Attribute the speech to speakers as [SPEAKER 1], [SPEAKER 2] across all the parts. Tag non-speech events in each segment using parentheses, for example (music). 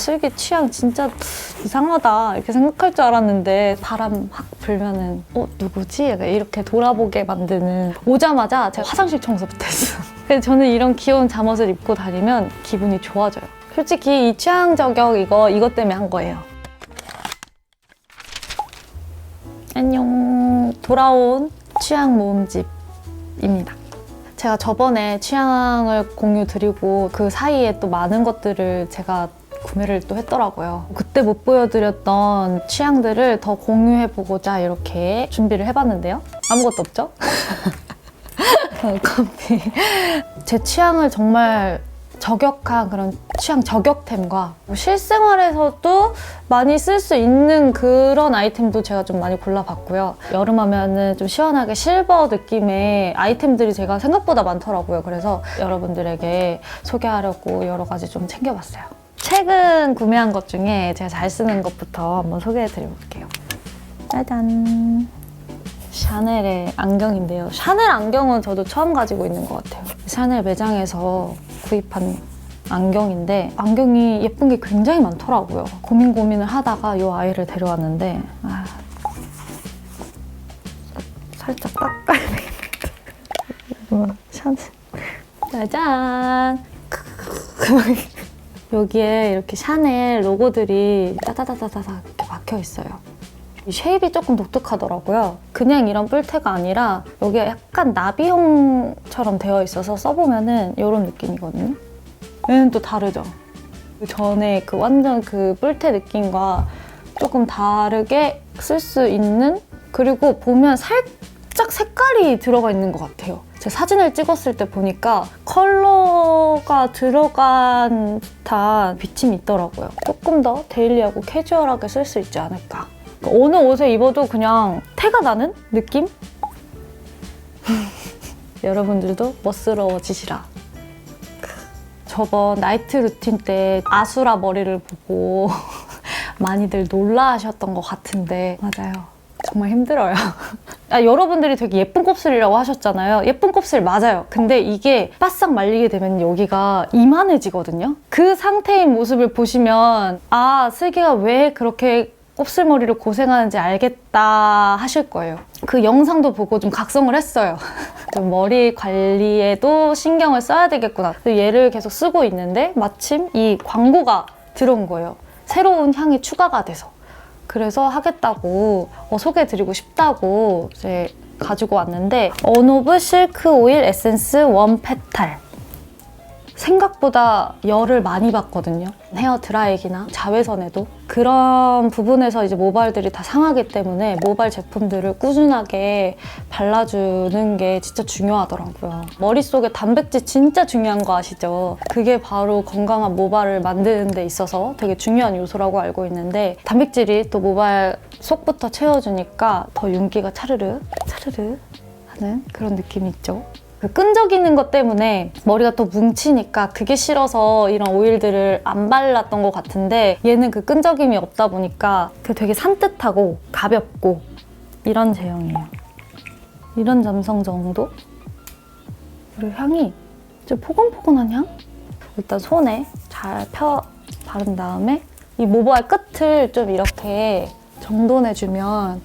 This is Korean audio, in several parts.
[SPEAKER 1] 슬기 취향 진짜 이상하다 이렇게 생각할 줄 알았는데 바람 확 불면은 어 누구지? 이렇게 돌아보게 만드는 오자마자 제가 화장실 청소부터 했어요. (laughs) 그래서 저는 이런 귀여운 잠옷을 입고 다니면 기분이 좋아져요. 솔직히 이 취향 저격 이거 이것 때문에 한 거예요. 안녕 돌아온 취향 모음집입니다. 제가 저번에 취향을 공유 드리고 그 사이에 또 많은 것들을 제가 구매를 또 했더라고요. 그때 못 보여드렸던 취향들을 더 공유해보고자 이렇게 준비를 해봤는데요. 아무것도 없죠? (laughs) 커피. 제 취향을 정말 저격한 그런 취향 저격템과 뭐 실생활에서도 많이 쓸 수 있는 그런 아이템도 제가 좀 많이 골라봤고요. 여름 하면은 좀 시원하게 실버 느낌의 아이템들이 제가 생각보다 많더라고요. 그래서 여러분들에게 소개하려고 여러 가지 좀 챙겨봤어요. 최근 구매한 것 중에 제가 잘 쓰는 것부터 한번 소개해 드려볼게요. 짜잔. 샤넬의 안경인데요. 샤넬 안경은 저도 처음 가지고 있는 것 같아요. 샤넬 매장에서 구입한 안경인데 안경이 예쁜 게 굉장히 많더라고요. 고민 고민을 하다가 이 아이를 데려왔는데 아, 살짝 닦아야 되겠다. 샤넬. 짜잔. (laughs) 여기에 이렇게 샤넬 로고들이 따다다다다다 이렇게 박혀 있어요. 이 쉐입이 조금 독특하더라고요. 그냥 이런 뿔테가 아니라 여기가 약간 나비형처럼 되어 있어서 써보면은 이런 느낌이거든요. 얘는 또 다르죠. 그 전에 그 완전 그 뿔테 느낌과 조금 다르게 쓸 수 있는 그리고 보면 살짝 색깔이 들어가 있는 것 같아요. 제가 사진을 찍었을 때 보니까 컬러 가 들어간 듯한 비침이 있더라고요. 조금 더 데일리하고 캐주얼하게 쓸 수 있지 않을까. 그러니까 어느 옷에 입어도 그냥 태가 나는 느낌? (laughs) 여러분들도 멋스러워지시라. 저번 나이트 루틴 때 아수라 머리를 보고 (laughs) 많이들 놀라하셨던 것 같은데 맞아요. 정말 힘들어요. (laughs) 아, 여러분들이 되게 예쁜 곱슬이라고 하셨잖아요. 예쁜 곱슬 맞아요. 근데 이게 바싹 말리게 되면 여기가 이만해지거든요. 그 상태인 모습을 보시면 아 슬기가 왜 그렇게 곱슬머리를 고생하는지 알겠다 하실 거예요. 그 영상도 보고 좀 각성을 했어요. (laughs) 좀 머리 관리에도 신경을 써야 되겠구나. 얘를 계속 쓰고 있는데 마침 이 광고가 들어온 거예요. 새로운 향이 추가가 돼서. 그래서 하겠다고 어, 소개해드리고 싶다고 이제 가지고 왔는데 언오브 실크 오일 에센스 원 페탈 생각보다 열을 많이 받거든요. 헤어 드라이기나 자외선에도 그런 부분에서 이제 모발들이 다 상하기 때문에 모발 제품들을 꾸준하게 발라주는 게 진짜 중요하더라고요. 머릿속에 단백질 진짜 중요한 거 아시죠? 그게 바로 건강한 모발을 만드는 데 있어서 되게 중요한 요소라고 알고 있는데 단백질이 또 모발 속부터 채워주니까 더 윤기가 차르르 차르르 하는 그런 느낌이 있죠. 그 끈적이는 것 때문에 머리가 또 뭉치니까 그게 싫어서 이런 오일들을 안 발랐던 것 같은데 얘는 그 끈적임이 없다 보니까 그 되게 산뜻하고 가볍고 이런 제형이에요. 이런 점성 정도? 그리고 향이 좀 포근포근한 향? 일단 손에 잘 펴 바른 다음에 이 모발 끝을 좀 이렇게 정돈해주면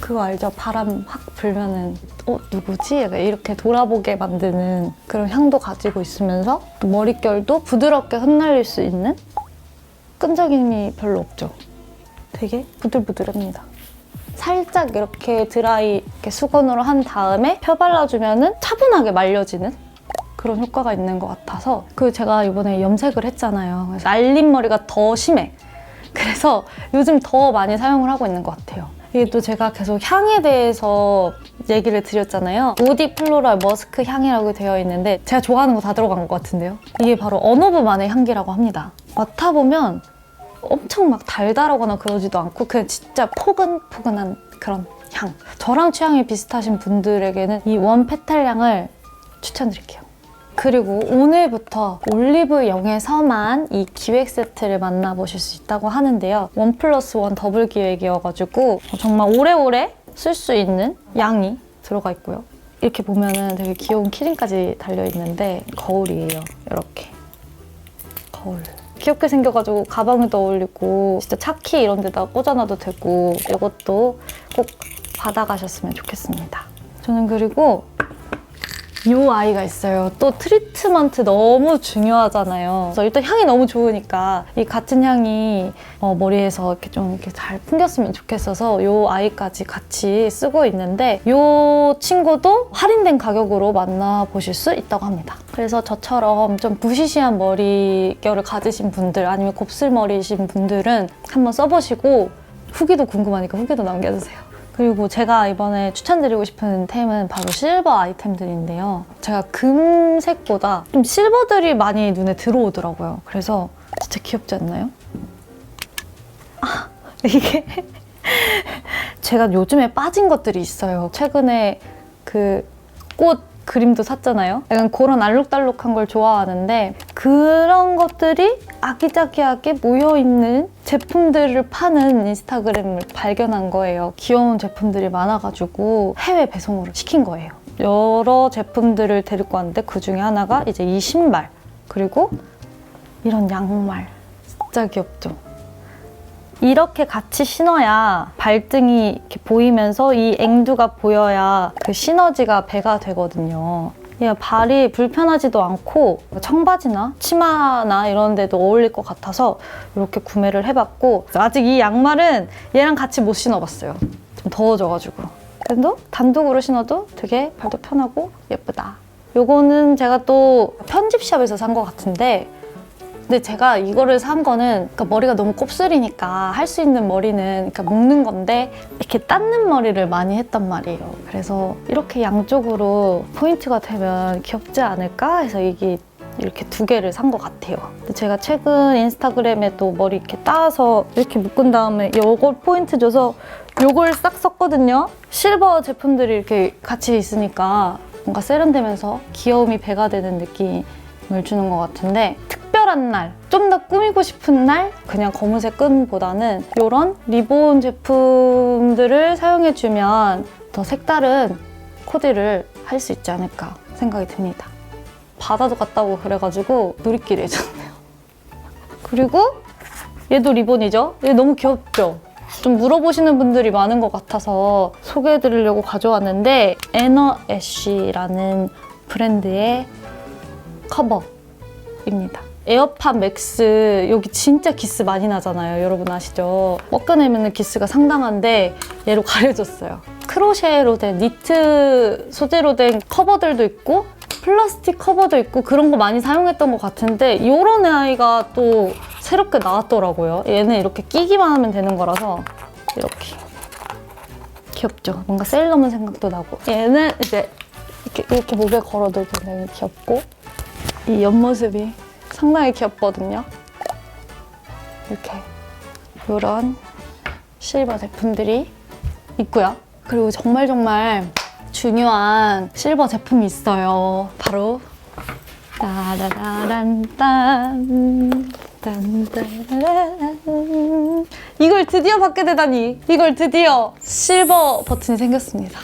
[SPEAKER 1] 그거 알죠? 바람 확 불면은 어 누구지? 이렇게 돌아보게 만드는 그런 향도 가지고 있으면서 또 머릿결도 부드럽게 흩날릴 수 있는 끈적임이 별로 없죠. 되게 부들부들합니다. 살짝 이렇게 드라이 이렇게 수건으로 한 다음에 펴 발라주면은 차분하게 말려지는 그런 효과가 있는 것 같아서 그 제가 이번에 염색을 했잖아요. 그래서 날린 머리가 더 심해. 그래서 요즘 더 많이 사용을 하고 있는 것 같아요. 이게 또 제가 계속 향에 대해서 얘기를 드렸잖아요. 오디 플로럴 머스크 향이라고 되어 있는데 제가 좋아하는 거 다 들어간 것 같은데요. 이게 바로 언어브만의 향기라고 합니다. 맡아보면 엄청 막 달달하거나 그러지도 않고 그냥 진짜 포근포근한 그런 향. 저랑 취향이 비슷하신 분들에게는 이 원 페탈 향을 추천드릴게요. 그리고 오늘부터 올리브 영에서만 이 기획 세트를 만나보실 수 있다고 하는데요. 원 플러스 원 더블 기획이어가지고 정말 오래오래 쓸 수 있는 양이 들어가 있고요. 이렇게 보면은 되게 귀여운 키링까지 달려있는데 거울이에요. 이렇게. 거울. 귀엽게 생겨가지고 가방에도 어울리고 진짜 차키 이런 데다 꽂아놔도 되고 이것도 꼭 받아가셨으면 좋겠습니다. 저는 그리고 요 아이가 있어요. 또 트리트먼트 너무 중요하잖아요. 그래서 일단 향이 너무 좋으니까 이 같은 향이 어, 머리에서 이렇게 좀 이렇게 잘 풍겼으면 좋겠어서 요 아이까지 같이 쓰고 있는데 요 친구도 할인된 가격으로 만나보실 수 있다고 합니다. 그래서 저처럼 좀 부시시한 머리결을 가지신 분들 아니면 곱슬머리이신 분들은 한번 써보시고 후기도 궁금하니까 후기도 남겨주세요. 그리고 제가 이번에 추천드리고 싶은 템은 바로 실버 아이템들인데요. 제가 금색보다 좀 실버들이 많이 눈에 들어오더라고요. 그래서 진짜 귀엽지 않나요? 아, (laughs) 이게 제가 요즘에 빠진 것들이 있어요. 최근에 그 꽃 그림도 샀잖아요. 약간 그런 알록달록한 걸 좋아하는데 그런 것들이 아기자기하게 모여있는 제품들을 파는 인스타그램을 발견한 거예요. 귀여운 제품들이 많아가지고 해외 배송으로 시킨 거예요. 여러 제품들을 데리고 왔는데 그 중에 하나가 이제 이 신발 그리고 이런 양말 진짜 귀엽죠? 이렇게 같이 신어야 발등이 이렇게 보이면서 이 앵두가 보여야 그 시너지가 배가 되거든요. 얘 발이 불편하지도 않고 청바지나 치마나 이런 데도 어울릴 것 같아서 이렇게 구매를 해봤고 아직 이 양말은 얘랑 같이 못 신어봤어요. 좀 더워져가지고. 그래도 단독으로 신어도 되게 발도 편하고 예쁘다. 요거는 제가 또 편집샵에서 산 것 같은데 근데 제가 이거를 산 거는 그러니까 머리가 너무 곱슬이니까 할 수 있는 머리는 그러니까 묶는 건데 이렇게 닦는 머리를 많이 했단 말이에요. 그래서 이렇게 양쪽으로 포인트가 되면 귀엽지 않을까 해서 이게 이렇게 두 개를 산 것 같아요. 제가 최근 인스타그램에 또 머리 이렇게 따서 이렇게 묶은 다음에 요걸 포인트 줘서 요걸 싹 썼거든요. 실버 제품들이 이렇게 같이 있으니까 뭔가 세련되면서 귀여움이 배가 되는 느낌을 주는 것 같은데 특별한 날, 좀 더 꾸미고 싶은 날, 그냥 검은색 끈보다는 이런 리본 제품들을 사용해주면 더 색다른 코디를 할 수 있지 않을까 생각이 듭니다. 바다도 갔다 오고 그래가지고 놀이길 해줬네요. (laughs) 그리고 얘도 리본이죠? 얘 너무 귀엽죠? 좀 물어보시는 분들이 많은 것 같아서 소개해드리려고 가져왔는데 에너 애쉬라는 브랜드의 커버입니다. 에어팟 맥스 여기 진짜 기스 많이 나잖아요. 여러분 아시죠? 꺾어내면 기스가 상당한데 얘로 가려졌어요. 크로셰로 된 니트 소재로 된 커버들도 있고 플라스틱 커버도 있고 그런 거 많이 사용했던 것 같은데 이런 아이가 또 새롭게 나왔더라고요. 얘는 이렇게 끼기만 하면 되는 거라서 이렇게 귀엽죠? 뭔가 세일러문 생각도 나고 얘는 이제 이렇게, 이렇게 목에 걸어도 굉장히 귀엽고 이 옆모습이 상당히 귀엽거든요. 이렇게 이런 실버 제품들이 있고요. 그리고 정말 정말 중요한 실버 제품이 있어요. 바로 따라라란딴 이걸 드디어 받게 되다니 이걸 드디어 실버 버튼이 생겼습니다.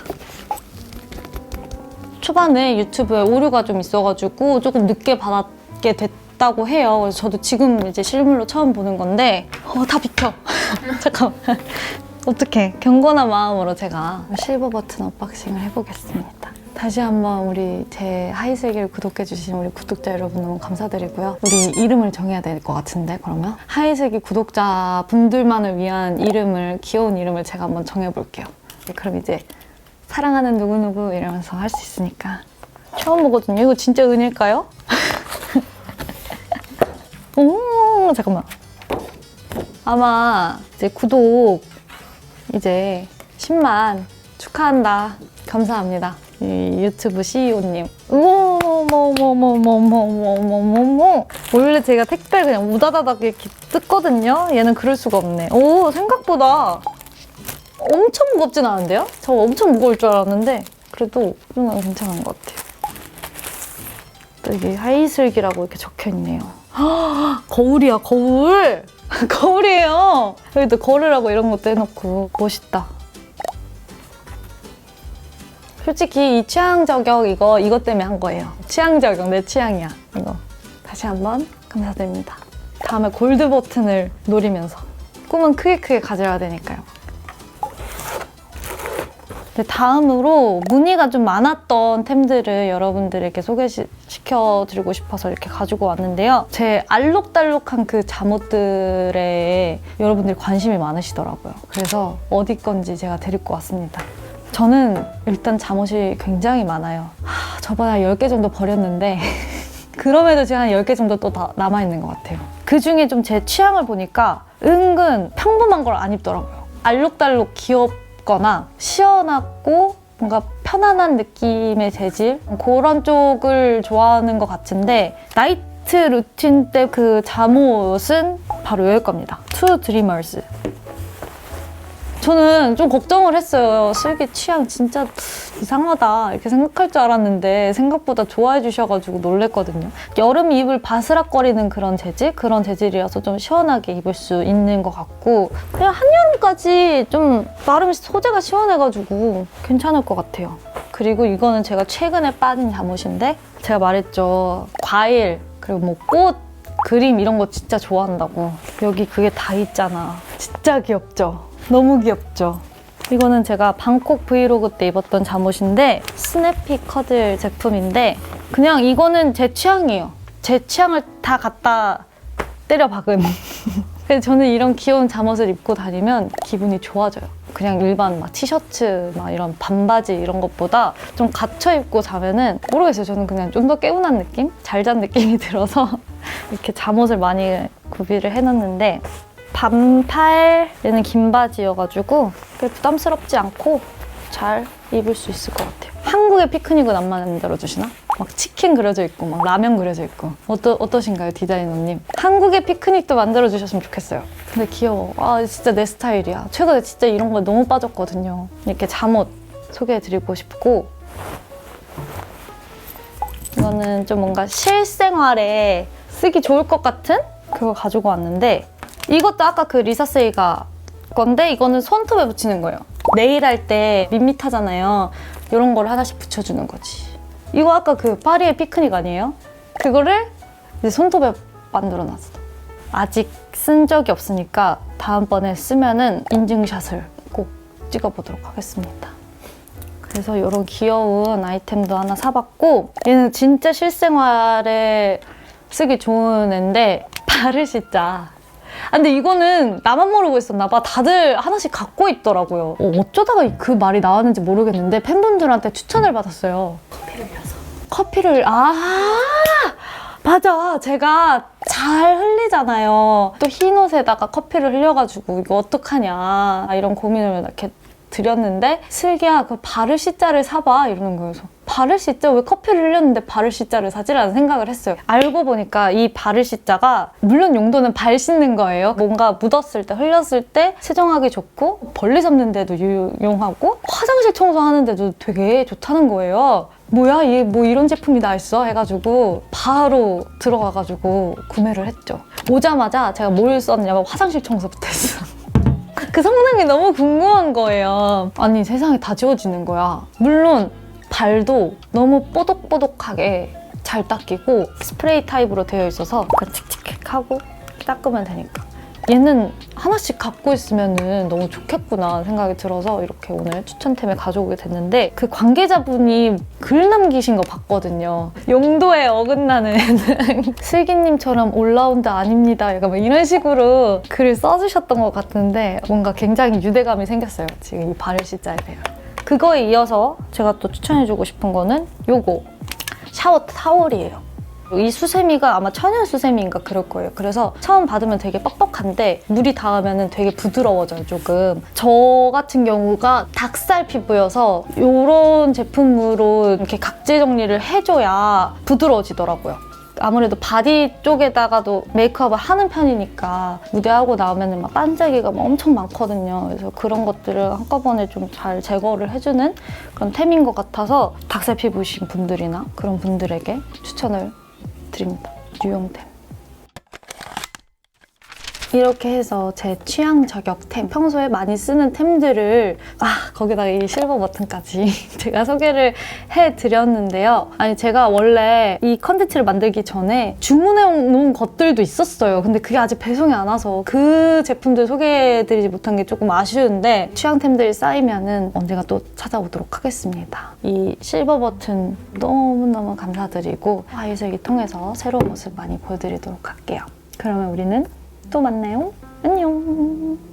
[SPEAKER 1] 초반에 유튜브에 오류가 좀 있어가지고 조금 늦게 받게 됐 다고 해요. 그래서 저도 지금 이제 실물로 처음 보는 건데 어, 다 비켜. (laughs) 잠깐만. 어떡해. 경건한 마음으로 제가 실버 버튼 언박싱을 해보겠습니다. 다시 한번 우리 제 하이세기를 구독해주신 우리 구독자 여러분 너무 감사드리고요. 우리 이름을 정해야 될 것 같은데 그러면 하이세기 구독자 분들만을 위한 이름을 귀여운 이름을 제가 한번 정해볼게요. 네, 그럼 이제 사랑하는 누구누구 이러면서 할 수 있으니까 처음 보거든요. 이거 진짜 은일까요? (laughs) 오 잠깐만. 아마 이제 구독 이제 10만 축하한다. 감사합니다. 이 유튜브 CEO님. 어머머머머머머머머머머. 원래 제가 택배 그냥 우다다닥 이렇게 뜯거든요. 얘는 그럴 수가 없네. 오 생각보다 엄청 무겁진 않은데요? 저 엄청 무거울 줄 알았는데 그래도 이 정도는 괜찮은 것 같아요. 또 이게 하이슬기라고 이렇게 적혀 있네요. 거울이야 거울. (laughs) 거울이에요. 여기도 거울이라고 이런 것도 해놓고 멋있다. 솔직히 이 취향 저격 이거 이것 때문에 한 거예요. 취향 저격 내 취향이야 이거. 다시 한번 감사드립니다. 다음에 골드 버튼을 노리면서 꿈은 크게 크게 가져야 되니까요. 네, 다음으로 문의가 좀 많았던 템들을 여러분들에게 소개시켜 드리고 싶어서 이렇게 가지고 왔는데요. 제 알록달록한 그 잠옷들에 여러분들이 관심이 많으시더라고요. 그래서 어디 건지 제가 데리고 왔습니다. 저는 일단 잠옷이 굉장히 많아요. 하, 저번에 한 10개 정도 버렸는데 (laughs) 그럼에도 제가 한 10개 정도 또다 남아있는 것 같아요. 그 중에 좀 제 취향을 보니까 은근 평범한 걸 안 입더라고요. 알록달록 귀엽 거나 시원하고 뭔가 편안한 느낌의 재질 그런 쪽을 좋아하는 것 같은데 나이트 루틴 때 그 잠옷은 바로 여기 겁니다. 투 드리머스. 저는 좀 걱정을 했어요. 슬기 취향 진짜 이상하다 이렇게 생각할 줄 알았는데 생각보다 좋아해 주셔가지고 놀랬거든요. 여름 입을 바스락거리는 그런 재질? 그런 재질이라서 좀 시원하게 입을 수 있는 것 같고 그냥 한여름까지 좀 나름 소재가 시원해가지고 괜찮을 것 같아요. 그리고 이거는 제가 최근에 빠진 잠옷인데 제가 말했죠. 과일 그리고 뭐 꽃, 그림 이런 거 진짜 좋아한다고. 여기 그게 다 있잖아. 진짜 귀엽죠? 너무 귀엽죠? 이거는 제가 방콕 브이로그 때 입었던 잠옷인데 스냅피 커들 제품인데 그냥 이거는 제 취향이에요. 제 취향을 다 갖다 때려 박은. (laughs) 저는 이런 귀여운 잠옷을 입고 다니면 기분이 좋아져요. 그냥 일반 막 티셔츠, 막 이런 반바지 이런 것보다 좀 갇혀 입고 자면은 모르겠어요. 저는 그냥 좀 더 개운한 느낌? 잘 잔 느낌이 (laughs) 들어서 이렇게 잠옷을 많이 구비를 해놨는데 반팔 얘는 긴 바지여가지고 꽤 부담스럽지 않고 잘 입을 수 있을 것 같아요. 한국의 피크닉은 안 만들어 주시나? 막 치킨 그려져 있고 막 라면 그려져 있고 어떠, 어떠신가요 디자이너님? 한국의 피크닉도 만들어 주셨으면 좋겠어요. 근데 귀여워. 아 진짜 내 스타일이야. 최근에 진짜 이런 거 너무 빠졌거든요. 이렇게 잠옷 소개해드리고 싶고 이거는 좀 뭔가 실생활에 쓰기 좋을 것 같은 그거 가지고 왔는데 이것도 아까 그 리사세이가 건데 이거는 손톱에 붙이는 거예요. 네일 할 때 밋밋하잖아요. 이런 걸 하나씩 붙여주는 거지. 이거 아까 그 파리의 피크닉 아니에요? 그거를 이제 손톱에 만들어 놨어. 아직 쓴 적이 없으니까 다음번에 쓰면은 인증샷을 꼭 찍어보도록 하겠습니다. 그래서 이런 귀여운 아이템도 하나 사봤고 얘는 진짜 실생활에 쓰기 좋은 앤데 바르시자 아, 근데 이거는 나만 모르고 있었나 봐. 다들 하나씩 갖고 있더라고요. 어, 어쩌다가 그 말이 나왔는지 모르겠는데 팬분들한테 추천을 받았어요. 커피를 흘려서. 커피를 아 맞아. 제가 잘 흘리잖아요. 또 흰 옷에다가 커피를 흘려가지고 이거 어떡하냐 이런 고민을 이렇게 드렸는데 슬기야 그 바를 시자를 사봐 이러는. 그래서 바를 시자 왜 커피를 흘렸는데 바를 시자를 사지라는 생각을 했어요. 알고 보니까 이 바를 시자가 물론 용도는 발 씻는 거예요. 뭔가 묻었을 때 흘렸을 때 세정하기 좋고 벌레 잡는데도 유용하고 화장실 청소하는데도 되게 좋다는 거예요. 뭐야 얘뭐 이런 제품이 나 있어 해가지고 바로 들어가가지고 구매를 했죠. 오자마자 제가 뭘 썼냐면 화장실 청소부터 했어. 그 성능이 너무 궁금한 거예요. 아니 세상에 다 지워지는 거야. 물론 발도 너무 뽀독뽀독하게 잘 닦이고 스프레이 타입으로 되어 있어서 그냥 칙칙하고 닦으면 되니까. 얘는 하나씩 갖고 있으면 너무 좋겠구나 생각이 들어서 이렇게 오늘 추천템을 가져오게 됐는데 그 관계자분이 글 남기신 거 봤거든요. 용도에 어긋나는 (laughs) 슬기님처럼 올라운드 아닙니다. 약간 뭐 이런 식으로 글을 써주셨던 것 같은데 뭔가 굉장히 유대감이 생겼어요. 지금 이 바를 시자에 대한. 그거에 이어서 제가 또 추천해주고 싶은 거는 요거 샤워 타월이에요. 이 수세미가 아마 천연 수세미인가 그럴 거예요. 그래서 처음 받으면 되게 뻑뻑한데 물이 닿으면 되게 부드러워져요, 조금. 저 같은 경우가 닭살 피부여서 이런 제품으로 이렇게 각질 정리를 해줘야 부드러워지더라고요. 아무래도 바디 쪽에다가도 메이크업을 하는 편이니까 무대하고 나오면 막 반짝이가 막 엄청 많거든요. 그래서 그런 것들을 한꺼번에 좀 잘 제거를 해주는 그런 템인 것 같아서 닭살 피부이신 분들이나 그런 분들에게 추천을 드립니다. 유용템. 이렇게 해서 제 취향 저격템, 평소에 많이 쓰는 템들을 아 거기다가 이 실버 버튼까지 (laughs) 제가 소개를 해드렸는데요. 아니 제가 원래 이 컨텐츠를 만들기 전에 주문해 놓은 것들도 있었어요. 근데 그게 아직 배송이 안 와서 그 제품들 소개해드리지 못한 게 조금 아쉬운데 취향템들이 쌓이면은 언제가 또 찾아오도록 하겠습니다. 이 실버 버튼 너무너무 감사드리고 아이슬기 통해서 새로운 모습 많이 보여드리도록 할게요. 그러면 우리는 또 만나요. 안녕.